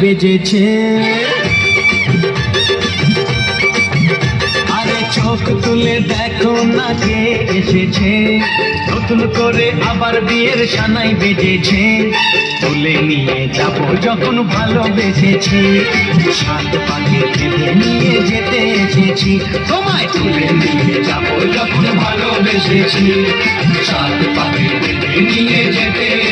বেজেছে। আরে চোখ তুলে দেখো না কে এসেছে। নতুন করে আবার বিয়ের সানাই বেজেছে। তুলে নিয়ে যাব যখন ভালো ভালোবেসেছি। সাত পাখি বেঁধে নিয়ে যেতে এসেছি। তোমায় তুলে নিয়ে যাব যখন ভালোবেসেছি। সাত পাখি বেঁধে নিয়ে যেতে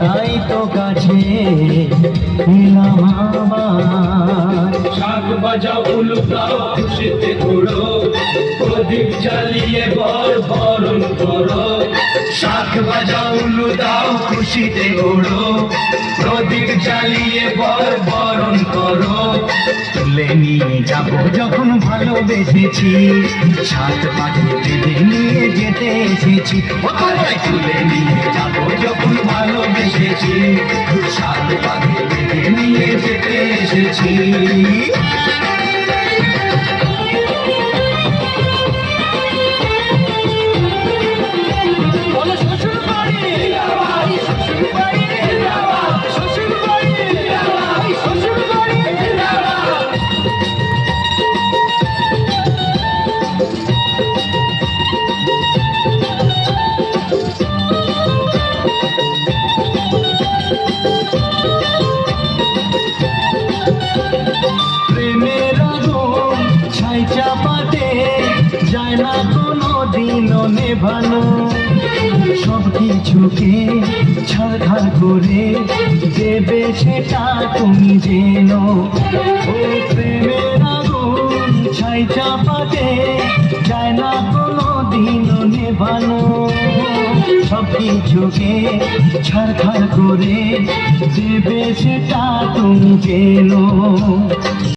তাই তো কাছে এলাম শাক উলুকাও খুশিতে ঘুরো প্রদীপ জ্বালিয়ে বর বরণ করো। শাক বাজাও উলু দাও খুশিতে প্রদীপ জ্বালিয়ে বর বরণ করো। তুলে নিয়ে যাব যখন ভালোবেসেছি সাত পাখি নিয়ে যেতে এসেছি। তুলে নিয়ে যাব যখন ভালোবেসেছি সাত পাখি নিয়ে যেতে এসেছি। নেভানো সব কিছুকে ছাড়খাড় করে দেবে সেটা তুমি যেন ছাই চাপাতে যায় না কোনো দিনও সব কিছুকে ছাড়খাড় করে দেবে সেটা তুমি যেন